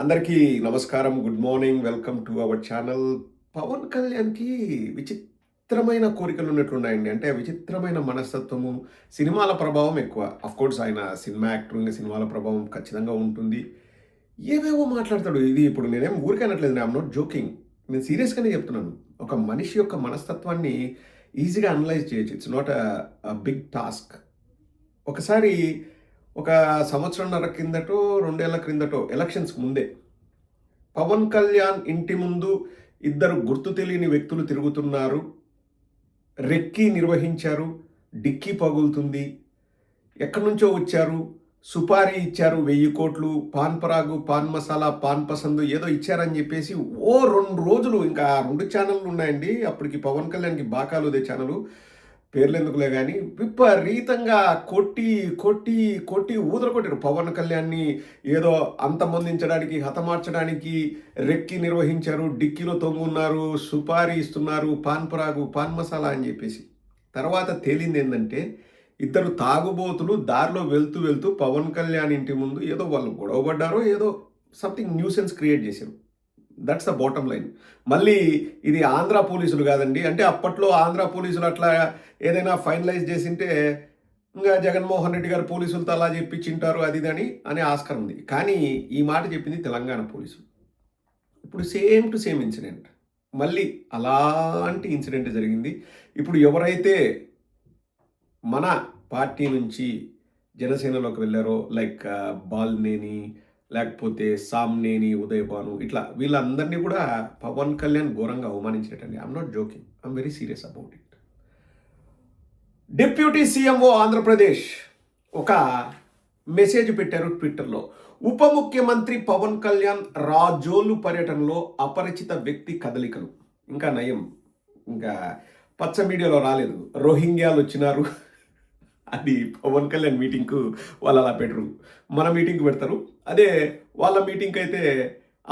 అందరికీ నమస్కారం good morning welcome to our channel. Pawan కళ్యాణ్కి విచిత్రమైన కోరికలు ఉన్నట్లున్నాయండి. అంటే విచిత్రమైన మనస్తత్వము సినిమాల ప్రభావం ఎక్కువ. కోర్స్ ఆయన సినిమా యాక్టర్ సినిమాల ప్రభావం ఖచ్చితంగా ఉంటుంది. ఏవేవో మాట్లాడతాడు. ఇది ఇప్పుడు నేనేం ఊరికనట్లేదు ఐఎమ్ నాట్ జోకింగ్ నేను సీరియస్గానే చెప్తున్నాను. ఒక మనిషి యొక్క మనస్తత్వాన్ని ఈజీగా అనలైజ్ చేయొచ్చు. It's not a big task ఒకసారి ఒక సంవత్సరంన్నర కిందటో రెండేళ్ళ క్రిందటో ఎలక్షన్స్కి ముందే పవన్ కళ్యాణ్ ఇంటి ముందు ఇద్దరు గుర్తు తెలియని వ్యక్తులు తిరుగుతున్నారు. రెక్కి నిర్వహించారు. డిక్కీ పగులుతుంది. ఎక్కడి నుంచో వచ్చారు. సుపారీ ఇచ్చారు వెయ్యి కోట్లు. Pan పరాగు pan masala pan Pasand ఏదో ఇచ్చారని చెప్పేసి ఓ రెండు రోజులు ఇంకా రెండు ఛానళ్ళు ఉన్నాయండి. అప్పటికి పవన్ కళ్యాణ్కి బాకాలుదే ఛానల్ పేర్లు ఎందుకులే కానీ విపరీతంగా కొట్టి కొట్టి కొట్టి ఊదర కొట్టారు. పవన్ కళ్యాణ్ని ఏదో అంతమొందించడానికి హతమార్చడానికి రెక్కి నిర్వహించారు. డిక్కీలో తొంగున్నారు. సుపారీ ఇస్తున్నారు. పాన్ పరాగు పాన్ మసాలా అని చెప్పేసి. తర్వాత తేలింది ఏంటంటే ఇద్దరు తాగుబోతులు దారిలో వెళ్తూ వెళ్తూ పవన్ కళ్యాణ్ ఇంటి ముందు ఏదో వాళ్ళు గొడవపడ్డారో ఏదో సంథింగ్ న్యూసెన్స్ క్రియేట్ చేశారు. దట్స్ ద బాటమ్ లైన్ మళ్ళీ ఇది ఆంధ్ర పోలీసులు కాదండి. అంటే అప్పట్లో ఆంధ్ర పోలీసులు అట్లా ఏదైనా ఫైనలైజ్ చేసింటే ఇంకా జగన్మోహన్ రెడ్డి గారు పోలీసులతో అలా చెప్పించింటారు అది ఇది అని అనే ఆస్కారం ఉంది. కానీ ఈ మాట చెప్పింది తెలంగాణ పోలీసులు. ఇప్పుడు సేమ్ టు సేమ్ ఇన్సిడెంట్ మళ్ళీ అలాంటి ఇన్సిడెంట్ జరిగింది. ఇప్పుడు ఎవరైతే మన పార్టీ నుంచి జనసేనలోకి వెళ్ళారో లైక్ uh, బాల్నేని లేకపోతే సామ్నేని ఉదయభాను ఇట్లా వీళ్ళందరినీ కూడా పవన్ కళ్యాణ్ ఘోరంగా అవమానించినట్టండి. I'm not joking I'm very serious about it deputy CMO Andhra Pradesh ఒక మెసేజ్ పెట్టారు ట్విట్టర్లో ఉప ముఖ్యమంత్రి పవన్ కళ్యాణ్ రాజోలు పర్యటనలో అపరిచిత వ్యక్తి కదలికలు. ఇంకా నయం. ఇంకా పచ్చ మీడియాలో రాలేదు. రోహింగ్యాలు వచ్చినారు. అది పవన్ కళ్యాణ్ మీటింగ్కు వాళ్ళు అలా పెట్టరు. మన మీటింగ్కి పెడతారు. అదే వాళ్ళ మీటింగ్కి అయితే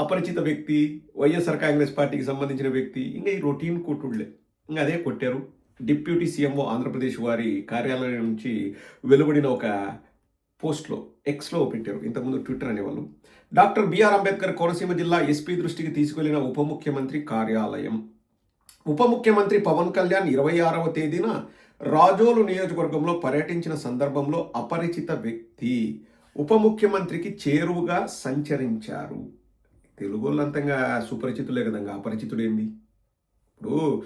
అపరిచిత వ్యక్తి వైఎస్ఆర్ కాంగ్రెస్ పార్టీకి సంబంధించిన వ్యక్తి ఇంకా ఈ రొటీన్ కొట్టుడులే ఇంకా అదే కొట్టారు. డిప్యూటీ సీఎంఓ ఆంధ్రప్రదేశ్ వారి కార్యాలయం నుంచి వెలువడిన ఒక పోస్ట్లో ఎక్స్లో పెట్టారు. ఇంతకుముందు ట్విట్టర్ అనేవాళ్ళు. డాక్టర్ బిఆర్ అంబేద్కర్ కోనసీమ జిల్లా ఎస్పీ దృష్టికి తీసుకెళ్ళిన ఉప ముఖ్యమంత్రి కార్యాలయం. ఉప ముఖ్యమంత్రి పవన్ కళ్యాణ్ ఇరవై ఆరవ తేదీన రాజోలు నియోజకవర్గంలో పర్యటించిన సందర్భంలో అపరిచిత వ్యక్తి ఉప ముఖ్యమంత్రికి చేరువుగా సంచరించారు. తెలుగు వాళ్ళంతంగా సుపరిచితులే కదంగా అపరిచితుడేంది ఇప్పుడు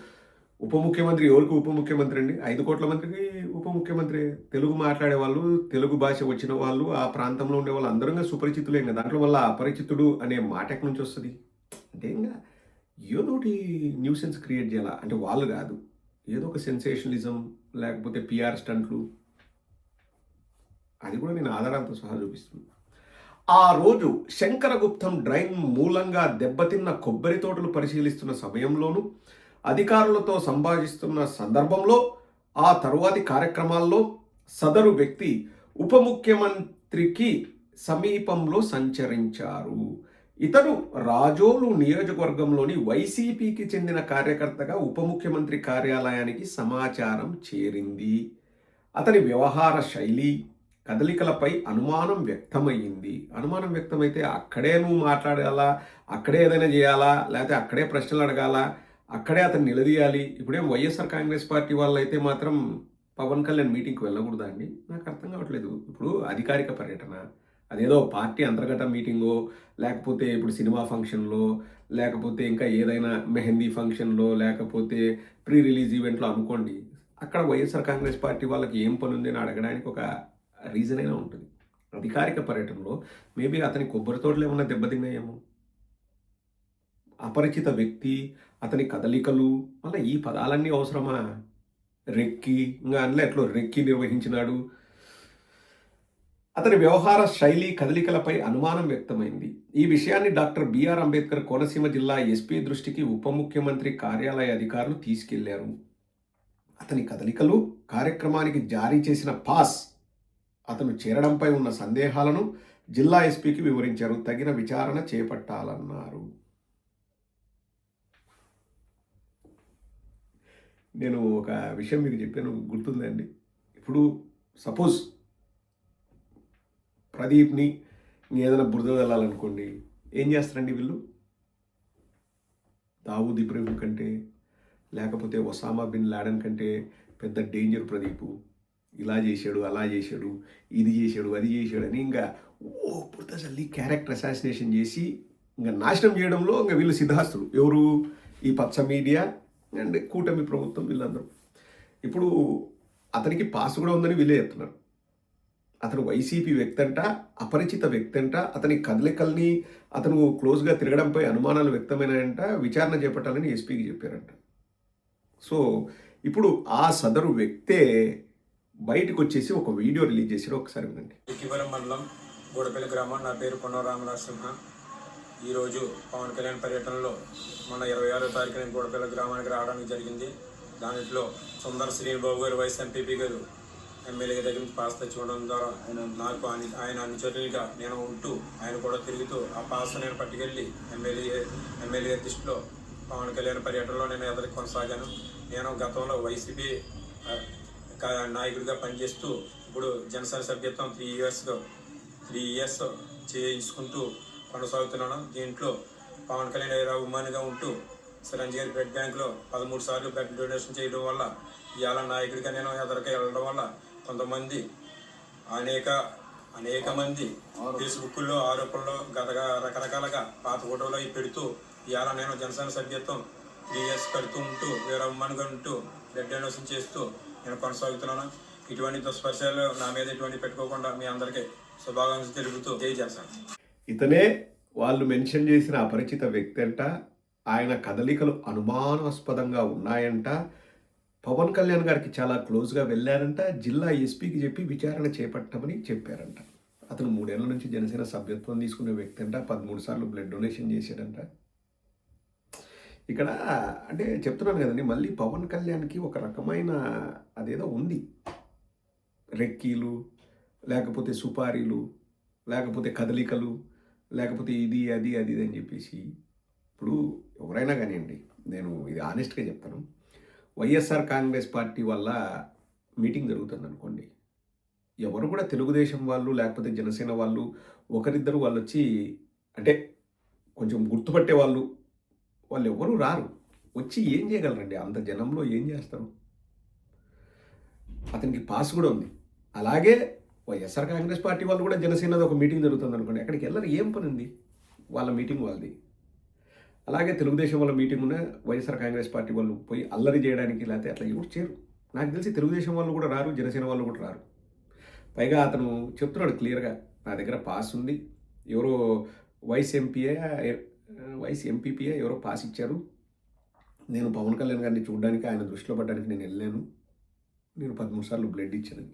ఉప ముఖ్యమంత్రి ఎవరికి ఉప ముఖ్యమంత్రి అండి? ఐదు కోట్ల మందికి ఉప ముఖ్యమంత్రి. తెలుగు మాట్లాడే వాళ్ళు తెలుగు భాష వచ్చిన వాళ్ళు ఆ ప్రాంతంలో ఉండే వాళ్ళు అందరంగా సుపరిచితులే కదా దాంట్లో వల్ల అపరిచితుడు అనే మాట ఎక్కడి నుంచి వస్తుంది? అంటే ఇంకా ఏదోటి న్యూసెన్స్ క్రియేట్ చేయాలా? అంటే వాళ్ళు కాదు. ఏదో ఒక సెన్సేషనలిజం లేకపోతే పిఆర్ స్టంట్లు అది కూడా నేను ఆధారాలతో సహా చూపిస్తున్నాను ఆ రోజు శంకరగుప్తం డ్రైన్ మూలంగా దెబ్బతిన్న కొబ్బరి తోటలు పరిశీలిస్తున్న సమయంలోనూ అధికారులతో సంభాషిస్తున్న సందర్భంలో ఆ తరువాతి కార్యక్రమాల్లో సదరు వ్యక్తి ఉప ముఖ్యమంత్రికి సమీపంలో సంచరించారు. ఇతడు రాజోలు నియోజకవర్గంలోని వైసీపీకి చెందిన కార్యకర్తగా ఉప ముఖ్యమంత్రి కార్యాలయానికి సమాచారం చేరింది. అతని వ్యవహార శైలి కదలికలపై అనుమానం వ్యక్తమయ్యింది. అనుమానం వ్యక్తమైతే అక్కడే నువ్వు మాట్లాడాలా? అక్కడే ఏదైనా చేయాలా? లేకపోతే అక్కడే ప్రశ్నలు అడగాలా? అక్కడే అతను నిలదీయాలి? ఇప్పుడేం వైఎస్ఆర్ కాంగ్రెస్ పార్టీ వాళ్ళు అయితే మాత్రం పవన్ కళ్యాణ్ మీటింగ్కి వెళ్ళకూడదా అండి? నాకు అర్థం కావట్లేదు. ఇప్పుడు అధికారిక పర్యటన అదేదో పార్టీ అంతర్గత మీటింగో లేకపోతే ఇప్పుడు సినిమా ఫంక్షన్లో లేకపోతే ఇంకా ఏదైనా మెహందీ ఫంక్షన్లో లేకపోతే ప్రీ రిలీజ్ ఈవెంట్లో అనుకోండి అక్కడ వైఎస్ఆర్ కాంగ్రెస్ పార్టీ వాళ్ళకి ఏం పని ఉంది అని అడగడానికి ఒక రీజన్ అయినా ఉంటుంది. అధికారిక పర్యటనలో మేబీ అతని కొబ్బరి తోటలు ఏమన్నా దెబ్బతిన్నాయేమో. అపరిచిత వ్యక్తి అతని కదలికలు మళ్ళీ ఈ పదాలన్నీ అవసరమా? రెక్కి ఇంకా అందులో ఎట్లా రెక్కి నిర్వహించినాడు? అతని వ్యవహార శైలి కదలికలపై అనుమానం వ్యక్తమైంది. ఈ విషయాన్ని డాక్టర్ బిఆర్ అంబేద్కర్ కోనసీమ జిల్లా ఎస్పీ దృష్టికి ఉప ముఖ్యమంత్రి కార్యాలయ అధికారులు తీసుకెళ్ళారు. అతని కదలికలు కార్యక్రమానికి జారీ చేసిన పాస్ అతను చేరడంపై ఉన్న సందేహాలను జిల్లా ఎస్పీకి వివరించారు. తగిన విచారణ చేపట్టాలన్నారు. నేను ఒక విషయం మీకు చెప్పాను గుర్తుందండి. ఇప్పుడు సపోజ్ ప్రదీప్ని ఏదైనా బురద వెళ్ళాలనుకోండి ఏం చేస్తారండి వీళ్ళు? దావూద్ ఇబ్రహీం కంటే లేకపోతే ఒసామా బిన్ లాడన్ కంటే పెద్ద డేంజర్ ప్రదీపు. ఇలా చేశాడు అలా చేశాడు ఇది చేశాడు అది చేశాడు అని ఇంకా ఓ పుర్తసల్లి క్యారెక్టర్ అసాసినేషన్ చేసి ఇంకా నాశనం చేయడంలో ఇంకా వీళ్ళు సిద్ధాస్తులు ఎవరు? ఈ పచ్చ మీడియా అండ్ కూటమి ప్రభుత్వం వీళ్ళందరూ. ఇప్పుడు అతనికి పాస్ కూడా ఉందని వీళ్ళే చెప్తున్నారు. అతను వైసీపీ వ్యక్తి అంట అపరిచిత వ్యక్తి అంట అతని కదలికల్ని అతను క్లోజ్గా తిరగడంపై అనుమానాలు వ్యక్తమైనాయంట విచారణ చేపట్టాలని ఎస్పీకి చెప్పారంట. సో ఇప్పుడు ఆ సదరు వ్యక్తే బయటకు వచ్చేసి ఒక వీడియో రిలీజ్ చేశారు ఒకసారి వినండి. ఇటీవల మండలం గూడపల్లి గ్రామం నా పేరు పొన్నరామనరసింహ ఈరోజు పవన్ కళ్యాణ్ పర్యటనలో మన ఇరవై ఆరో తారీఖున గూడపల్లి గ్రామానికి రావడానికి జరిగింది. దాంట్లో సుందర్ శ్రీనిబాబు గారు వైస్ ఎంపీపీ గారు ఎమ్మెల్యే దగ్గర నుంచి పాస్ తెచ్చుకోవడం ద్వారా నాకు అని- ఆయన అనుచరులుగా నేను ఉంటూ ఆయన కూడా తిరుగుతూ ఆ పాస్ నేను పట్టుకెళ్ళి ఎమ్మెల్యే ఎమ్మెల్యే దృష్టిలో పవన్ కళ్యాణ్ పర్యటనలో నేను ఎదురు కొనసాగాను. నేను గతంలో వైసీపీ నాయకుడిగా పనిచేస్తూ ఇప్పుడు జనసేన సభ్యత్వం త్రీ ఇయర్స్ త్రీ ఇయర్స్ చేయించుకుంటూ కొనసాగుతున్నాను. దీంట్లో పవన్ కళ్యాణ్ గారు ఉమ్మానిగా ఉంటూ చిరంజీవి గారి బ్లడ్ బ్యాంక్లో పదమూడు సార్లు బ్లడ్ డొనేషన్ చేయడం వల్ల ఇవాళ నాయకుడిగా నేను ఎదరికి వెళ్ళడం వల్ల కొంతమంది అనేక అనేక మంది ఫేస్బుక్లో ఆరోపణలు గతగా రకరకాలుగా పాత ఫోటోలు అవి పెడుతూ ఇవాళ నేను జనసేన సభ్యత్వం త్రీ ఇయర్స్ కడుతూ ఉంటూ వేరే అమ్మనుగా ఉంటూ బ్లడ్ డొనేషన్ చేస్తూ నేను కొనసాగుతున్నాను. ఇటువంటి దుస్పర్శాలు నా మీద ఇటువంటి పెట్టుకోకుండా మీ అందరికీ శుభాకాంక్షలు తెలుపుతూ తెలియజేస్తాను ఇతనే వాళ్ళు మెన్షన్ చేసిన అపరిచిత వ్యక్తి అంట. ఆయన కదలికలు అనుమానాస్పదంగా ఉన్నాయంట. పవన్ కళ్యాణ్ గారికి చాలా క్లోజ్గా వెళ్ళారంట. జిల్లా ఎస్పీకి చెప్పి విచారణ చేపట్టమని చెప్పారంట. అతను మూడేళ్ళ నుంచి జనసేన సభ్యత్వం తీసుకునే వ్యక్తి అంట. పదమూడు సార్లు బ్లడ్ డొనేషన్ చేశాడంట. ఇక్కడ అంటే చెప్తున్నాను కదండి మళ్ళీ పవన్ కళ్యాణ్కి ఒక రకమైన అదేదో ఉంది. రెక్కీలు లేకపోతే సుపారీలు లేకపోతే కదలికలు లేకపోతే ఇది అది అది ఇది అని చెప్పేసి ఇప్పుడు ఎవరైనా కానివ్వండి నేను ఇది ఆనెస్ట్గా చెప్తాను. వైఎస్ఆర్ కాంగ్రెస్ పార్టీ వల్ల మీటింగ్ జరుగుతుంది అనుకోండి ఎవరు కూడా తెలుగుదేశం వాళ్ళు లేకపోతే జనసేన వాళ్ళు ఒకరిద్దరు వాళ్ళు వచ్చి అంటే కొంచెం గుర్తుపట్టే వాళ్ళు వాళ్ళు ఎవరూ రారు. వచ్చి ఏం చేయగలరండి? అంత జనంలో ఏం చేస్తారు? అతనికి పాస్ కూడా ఉంది. అలాగే వైఎస్ఆర్ కాంగ్రెస్ పార్టీ వాళ్ళు కూడా జనసేనది ఒక మీటింగ్ జరుగుతుంది అనుకోండి అక్కడికి వెళ్ళరు. ఏం పని ఉంది వాళ్ళ మీటింగ్ వాళ్ళది. అలాగే తెలుగుదేశం వాళ్ళ మీటింగ్ ఉన్న వైఎస్ఆర్ కాంగ్రెస్ పార్టీ వాళ్ళు పోయి అల్లరి చేయడానికి లేకపోతే అట్లా ఎవరు చేయరు నాకు తెలిసి తెలుగుదేశం వాళ్ళు కూడా రారు జనసేన వాళ్ళు కూడా రారు. పైగా అతను చెప్తున్నాడు క్లియర్గా నా దగ్గర పాస్ ఉంది. ఎవరో వైస్ ఎంపీఏ వైస్ ఎంపీపీఏ ఎవరో పాస్ ఇచ్చారు. నేను పవన్ కళ్యాణ్ గారిని చూడడానికి ఆయన దృష్టిలో పడడానికి నేను వెళ్ళాను. నేను పదమూడు సార్లు బ్లడ్ ఇచ్చానని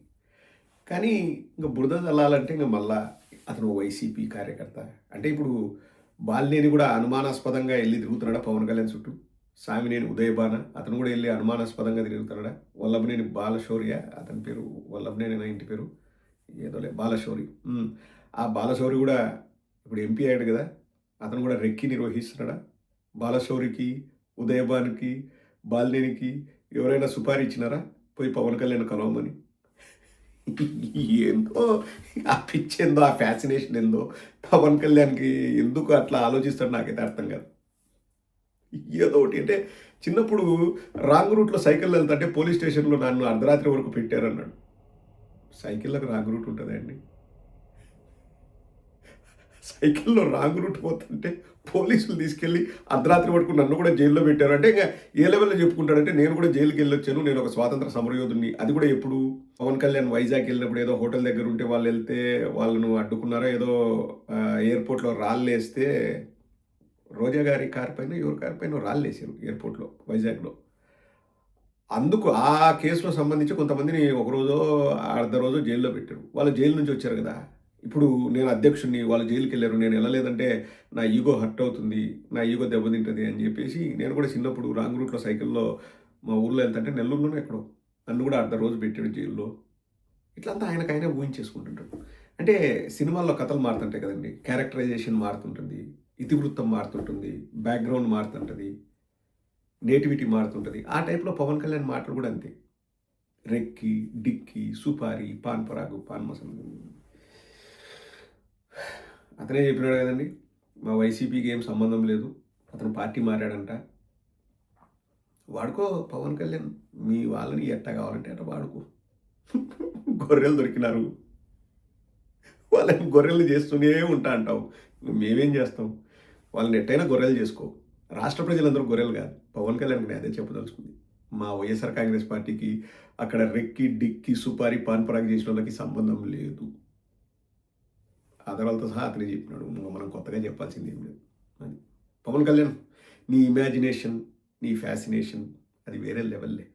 కానీ ఇంకా బురద చల్లాలంటే ఇంకా మళ్ళా అతను వైసీపీ కార్యకర్త. అంటే ఇప్పుడు బాలినేని కూడా అనుమానాస్పదంగా వెళ్ళి తిరుగుతున్నాడా పవన్ కళ్యాణ్ చుట్టూ? సామినేని ఉదయబాన అతను కూడా వెళ్ళి అనుమానాస్పదంగా తిరుగుతున్నాడా? వల్లభనేని బాలశౌర్య అతని పేరు వల్లభనేని నా ఇంటి పేరు. ఏదోలే బాలశౌరి. ఆ బాలశౌరి కూడా ఇప్పుడు ఎంపీ అయ్యాడు కదా. అతను కూడా రెక్కి నిర్వహిస్తున్నాడా? బాలశౌరికి ఉదయభానికి బాలినేనికి ఎవరైనా సుపారీ ఇచ్చినారా? పోయి పవన్ కళ్యాణ్ కలవమని. ఏందో ఆ పిచ్ ఏందో ఆ ఫ్యాసినేషన్ ఏందో. పవన్ కళ్యాణ్కి ఎందుకు అట్లా ఆలోచిస్తాడు నాకైతే అర్థం కాదు. ఏదో ఒకటి అంటే చిన్నప్పుడు రాంగ్ రూట్లో సైకిల్ వెళ్తుంటే పోలీస్ స్టేషన్లో నన్ను అర్ధరాత్రి వరకు పెట్టారన్నాడు. సైకిళ్ళకు రాంగ్ రూట్ ఉంటుందండి సైకిల్లో రాంగ్ రూట్ పోతుంటే పోలీసులు తీసుకెళ్ళి అర్ధరాత్రి వరకు నన్ను కూడా జైల్లో పెట్టారు. అంటే ఇంకా ఏ లెవెల్లో చెప్పుకుంటాడంటే నేను కూడా జైలుకి వెళ్ళొచ్చాను నేను ఒక స్వాతంత్ర సమరయోధుని అది కూడా ఎప్పుడు? పవన్ కళ్యాణ్ వైజాగ్ వెళ్ళినప్పుడు ఏదో హోటల్ దగ్గర ఉంటే వాళ్ళు వెళ్తే వాళ్ళను అడ్డుకున్నారో? ఏదో ఎయిర్పోర్ట్లో రాళ్ళు వేస్తే రోజా గారి కారు పైన ఎవరి కారు పైన రాళ్ళు వేసారు ఎయిర్పోర్ట్లో వైజాగ్లో. అందుకు ఆ కేసులో సంబంధించి కొంతమందిని ఒక రోజో అర్ధ రోజు జైల్లో పెట్టారు. వాళ్ళు జైలు నుంచి వచ్చారు కదా. ఇప్పుడు నేను అధ్యక్షుడిని వాళ్ళు జైలుకి వెళ్ళారు నేను వెళ్ళలేదంటే నా ఈగో హర్ట్ అవుతుంది నా ఈగో దెబ్బతింటుంది అని చెప్పేసి నేను కూడా చిన్నప్పుడు రాంగ్ రూట్లో సైకిల్లో మా ఊళ్ళో వెళ్తుంటే నెల్లూరులోనే ఎక్కడో నన్ను కూడా అర్ధ రోజు పెట్టాడు జైల్లో. ఇట్లంతా ఆయనకు ఆయనే ఊహించేసుకుంటుంటాడు. అంటే సినిమాల్లో కథలు మారుతుంటాయి కదండి. క్యారెక్టరైజేషన్ మారుతుంటుంది ఇతివృత్తం మారుతుంటుంది బ్యాక్గ్రౌండ్ మారుతుంటుంది నేటివిటీ మారుతుంటుంది. ఆ టైప్లో పవన్ కళ్యాణ్ మాటలు కూడా అంతే. రెక్కి డిక్కి సుపారి పాన్ పరాగు పాన్ మసన్ అతనే చెప్పినాడు కదండి మా వైసీపీకి ఏం సంబంధం లేదు అతను పార్టీ మారాడంట. వాడుకో పవన్ కళ్యాణ్ మీ వాళ్ళని ఎట్ట కావాలంటే అట్ట వాడుకో. గొర్రెలు దొరికినారు. వాళ్ళని గొర్రెలు చేస్తూనే ఉంటా అంటావు. మేమేం చేస్తాం? వాళ్ళని ఎట్టయినా గొర్రెలు చేసుకో. రాష్ట్ర ప్రజలందరూ గొర్రెలు కాదు. పవన్ కళ్యాణ్ నేను అదే చెప్పదలుచుకుంది. మా వైఎస్ఆర్ కాంగ్రెస్ పార్టీకి అక్కడ రెక్కి డిక్కి సుపారి పాన్పరాగ్ చేసిన వాళ్ళకి సంబంధం లేదు. ఆధారాలతో సహా అతనే చెప్పినాడు. మనం కొత్తగా చెప్పాల్సింది ఏం లేదు. అని పవన్ కళ్యాణ్ నీ ఇమాజినేషన్ నీ ఫ్యాసినేషన్ అది వేరే లెవెల్లే